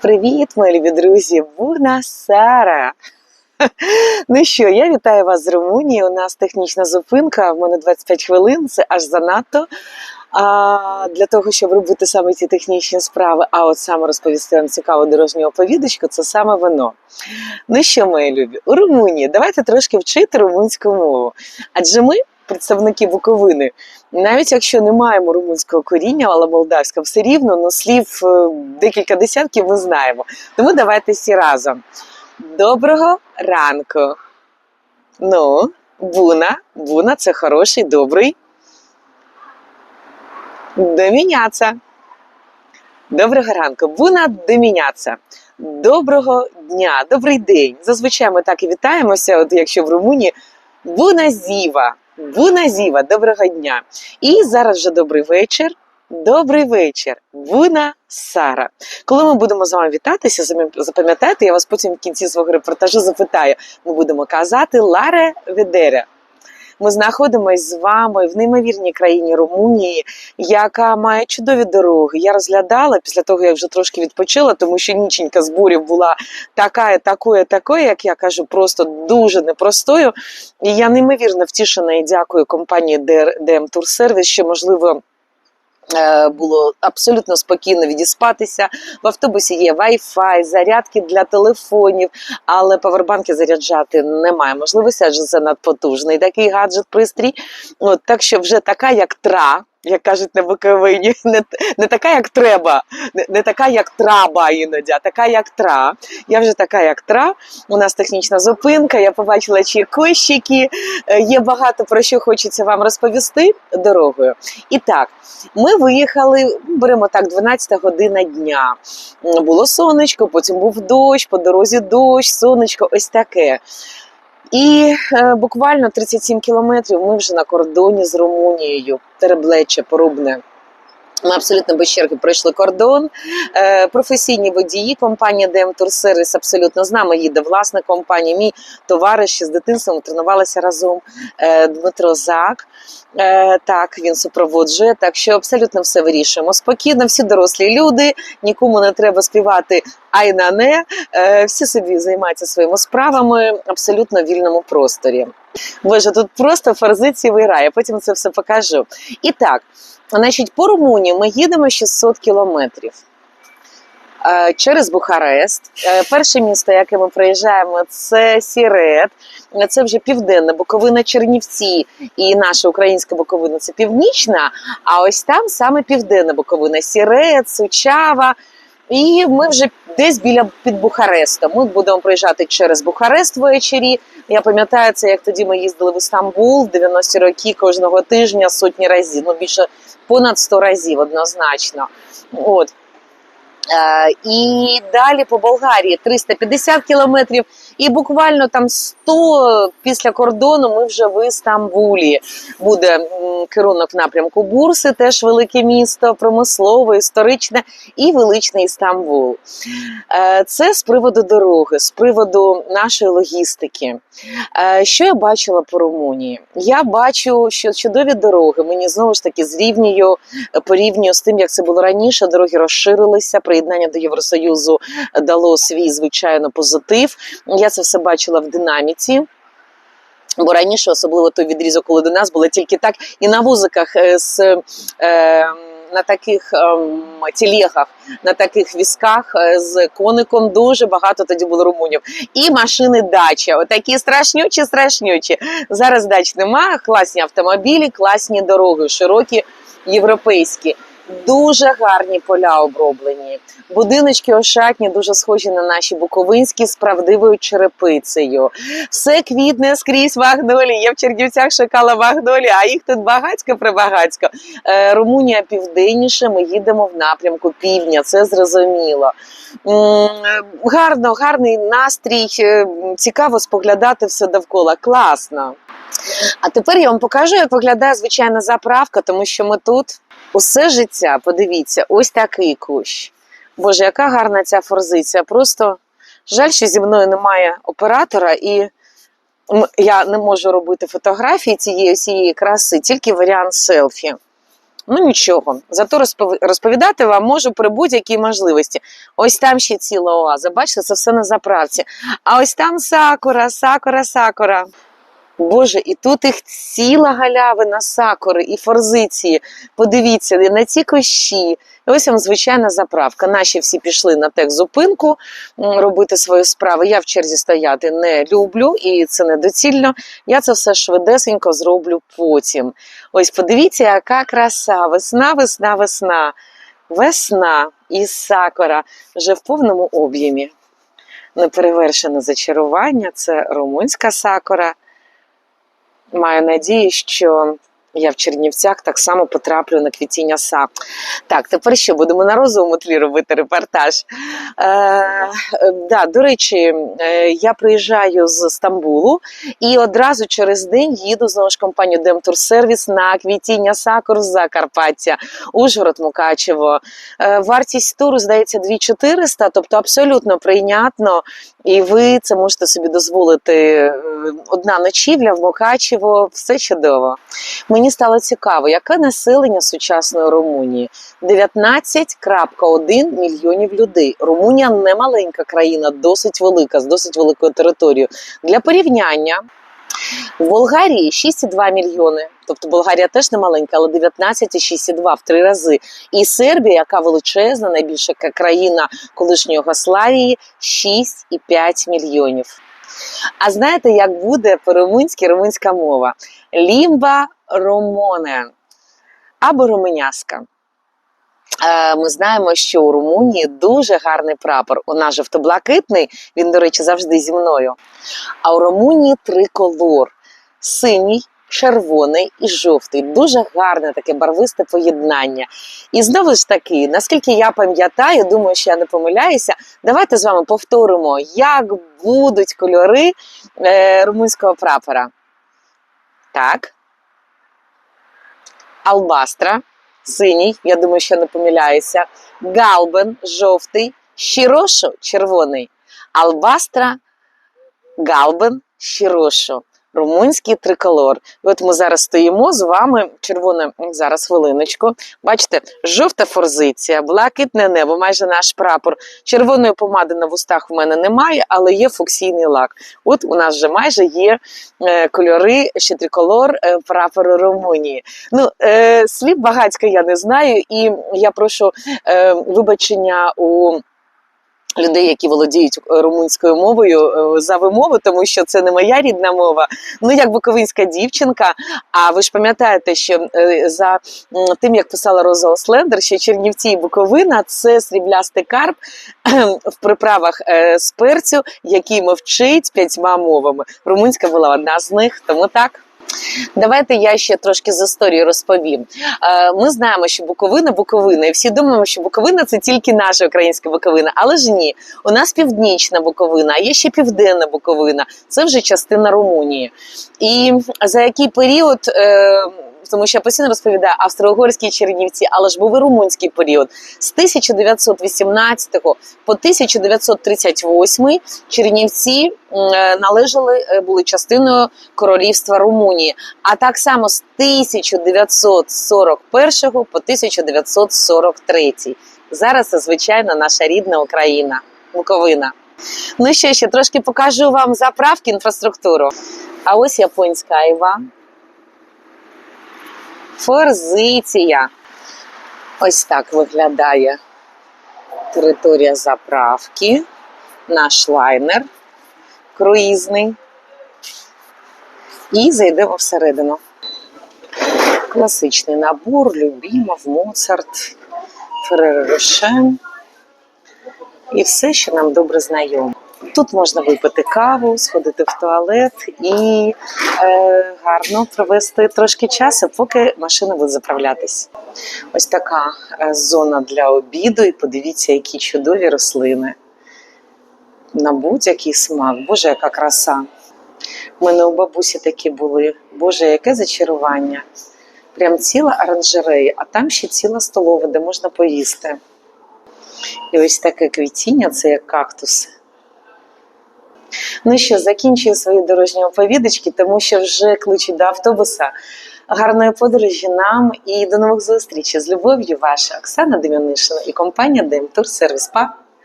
Привіт, мої друзі! Буна Сара! Ну що, я вітаю вас з Румунії. У нас технічна зупинка. В мене 25 хвилин, це аж занадто. А для того, щоб робити саме ці технічні справи, а от саме розповісти вам цікаву дорожню оповідочку, це саме воно. Ну що, мої любі, у Румунії давайте трошки вчити румунську мову. Адже ми, представники Буковини, навіть якщо не маємо румунського коріння, але молдавська, все рівно ну, слів е, декілька десятків ми знаємо. Тому давайте всі разом. Доброго ранку. Ну, буна, буна це хороший, добрий. Доміняться. Доброго ранку. Буна доміняться. Доброго дня, добрий день. Зазвичай ми так і вітаємося, от якщо в Румунії. Буна зіва. Буна зіва, доброго дня. І зараз вже добрий вечір. Добрий вечір, Буна Сара. Коли ми будемо з вами вітатися, запам'ятайте, я вас потім в кінці свого репортажу запитаю. Ми будемо казати Ларе Ведере. Ми знаходимося з вами в неймовірній країні Румунії, яка має чудові дороги. Я розглядала після того, як вже трошки відпочила, тому що ніченька зборів була така, такою, такою, як я кажу, просто дуже непростою. І я неймовірно втішена і дякую компанії DM Tour Service, що можливо. Е, Було абсолютно спокійно відіспатися. В автобусі є Wi-Fi, зарядки для телефонів, але павербанки заряджати немає можливості, адже це надпотужний такий гаджет пристрій. От так що вже така, як тра. Як кажуть на Буковині, не, не така, як треба, не, не така, як траба іноді, а така, як тра. Я вже така, як тра. У нас технічна зупинка. Я побачила чайкощики. Е, Є багато про що хочеться вам розповісти дорогою. І так, ми виїхали, беремо так, 12 година дня. Було сонечко, потім був дощ, по дорозі дощ, сонечко, ось таке. І е, буквально 37 кілометрів ми вже на кордоні з Румунією, Тереблече, Порубне. Ми абсолютно без черги пройшли кордон. Е, професійні водії, компанія Tour Service абсолютно з нами їде. Власна компанія, мій товариш з дитинства ми тренувалися разом. Е, Дмитро Зак. Е, так, він супроводжує. Так що абсолютно все вирішуємо спокійно. Всі дорослі люди, нікому не треба співати ай на не. Е, всі собі займаються своїми справами абсолютно в вільному просторі. Боже, тут просто фарзиці виграє, потім це все покажу. І так, значить, по Румунії ми їдемо 600 кілометрів. е, Через Бухарест. Е, Перше місто, яке ми проїжджаємо, це Сірет. Це вже південна Буковина Чернівці. І наша українська Буковина це північна. А ось там саме південна Буковина Сірет, Сучава. І ми вже десь біля під Бухарестом. Ми будемо проїжджати через Бухарест ввечері. Я пам'ятаю це, як тоді ми їздили в Істамбул в 90-ті роки кожного тижня сотні разів. Ну більше понад 100 разів однозначно. От. Е, і далі по Болгарії 350 кілометрів, і буквально там 100 після кордону ми вже в Істамбулі. Буде керунок напрямку Бурси, теж велике місто, промислове, історичне і величний Істамбул. Е, Це з приводу дороги, з приводу нашої логістики. Е, Що я бачила по Румунії? Я бачу, що чудові дороги. Мені знову ж таки зрівнюю порівнюю з тим, як це було раніше. Дороги розширилися. Приєднання до Євросоюзу дало свій звичайно позитив. Я це все бачила в динаміці. Бо раніше, особливо той відрізок, коли до нас було тільки так, і на вузиках е, з е, на таких ем, телегах, на таких візках е, з коником дуже багато тоді було румунів. І машини дача, отакі страшнючі, страшнючі. Зараз дач нема, класні автомобілі, класні дороги, широкі європейські. Дуже гарні поля оброблені. Будиночки ошатні, дуже схожі на наші буковинські з правдивою черепицею. Все квітне скрізь магнолії. Я в Чернівцях шукала магнолії, а їх тут багацько прибагацько. Е, Румунія південніше. Ми їдемо в напрямку півдня. Це зрозуміло. Гарно, гарний настрій. е, Цікаво споглядати все довкола. Класно. А тепер я вам покажу, як виглядає звичайна заправка, тому що ми тут усе життя. Подивіться, ось такий кущ. Боже, яка гарна ця форзиція. Просто жаль, що зі мною немає оператора, і я не можу робити фотографії цієї всієї краси, тільки варіант селфі. Ну нічого, зато розповідати вам можу при будь-якій можливості. Ось там ще ціла оаза. Бачите, це все на заправці. А ось там сакура, сакура, сакура. Боже, і тут їх ціла галявина сакури і форзиції. Подивіться на ці кощі. Ось вам звичайна заправка. Наші всі пішли на техзупинку робити свої справи. Я в черзі стояти не люблю, і це недоцільно. Я це все швидесенько зроблю потім. Ось подивіться, яка краса. Весна, весна, весна. Весна і сакура вже в повному об'ємі. Неперевершене зачарування це румунська сакура. Маю надію, що я в Чернівцях так само потраплю на квітіння сак. Так, тепер що будемо на розовому тлі робити репортаж. Е, е, да, до речі, е, я приїжджаю з Стамбулу і одразу через день їду знову ж компанію Демтурсервіс на квітіння сакур з Закарпаття, Ужгород, Мукачево. Е, вартість туру здається 2400, тобто абсолютно прийнятно. І ви це можете собі дозволити. Е, Одна ночівля в Мукачево, все чудово. Мені стало цікаво, яке населення сучасної Румунії? 19,1 мільйонів людей. Румунія не маленька країна, досить велика, з досить великою територією. Для порівняння. В Болгарії 6,2 мільйони, тобто Болгарія теж не маленька, але 19,6,2 в три рази. І Сербія, яка величезна, найбільша країна колишньої Югославії, 6,5 мільйонів. А знаєте, як буде по-румунськи румунська мова? Лімба ромоне або румуняска. Е, Ми знаємо, що у Румунії дуже гарний прапор. У нас жовто-блакитний, він, до речі, завжди зі мною. А у Румунії триколор: синій, червоний і жовтий. Дуже гарне таке барвисте поєднання. І знову ж таки, наскільки я пам'ятаю, думаю, що я не помиляюся. Давайте з вами повторимо, як будуть кольори е, румунського прапора. Так. Албастра, синій, я думаю, що не помиляюся. Галбен, жовтий, щірошо, червоний. Албастра, галбен, щірошо. Румунський триколор. От ми зараз стоїмо з вами. Червоне зараз хвилиночку. Бачите, жовта форзиція, блакитне небо, майже наш прапор. Червоної помади на вустах в мене немає, але є фуксійний лак. От у нас вже майже є е, кольори, ще триколор е, прапору Румунії. Ну, е, слів багатько я не знаю, і я прошу е, вибачення у. Людей, які володіють е, румунською мовою е, за вимову, тому що це не моя рідна мова. Ну як буковинська дівчинка. А ви ж пам'ятаєте, що е, за тим, як писала Роза Ослендер, що Чернівці і Буковина це сріблястий карп в приправах з перцю, який мовчить п'ятьма мовами. Румунська була одна з них, тому так. Давайте я ще трошки з історії розповім. Е, Ми знаємо, що Буковина Буковина, і всі думаємо, що Буковина це тільки наша українська Буковина, але ж ні. У нас північна Буковина, а є ще південна Буковина. Це вже частина Румунії. І за який період. Тому що я постійно розповідаю австро-угорські Чернівці, але ж був і румунський період. З 1918 по 1938 Чернівці е, належали, е, були частиною королівства Румунії. А так само з 1941 по 1943. Зараз це звичайно наша рідна Україна, Буковина. Ну що ще трошки покажу вам заправки інфраструктуру. А ось японська айва. Форзиція. Ось так виглядає територія заправки. Наш лайнер круїзний. І зайдемо всередину. Класичний набор, Любімов, Моцарт, Ферреро Рошен. І все, що нам добре знайомо. Тут можна випити каву, сходити в туалет і е, гарно провести трошки часу, поки машина буде заправлятись. Ось така е, зона для обіду, і подивіться, які чудові рослини. На будь-який смак. Боже, яка краса. У мене у бабусі такі були. Боже, яке зачарування. Прям ціла оранжерея, а там ще ціла столова, де можна поїсти. І ось таке квітіння це як кактуси. Ну що, закінчую свої дорожні оповідочки, тому що вже кличуть до автобуса. гарної подорожі нам і до нових зустрічей. З любов'ю, ваша Оксана Дем'янишина і компанія Демтур Сервіс Па.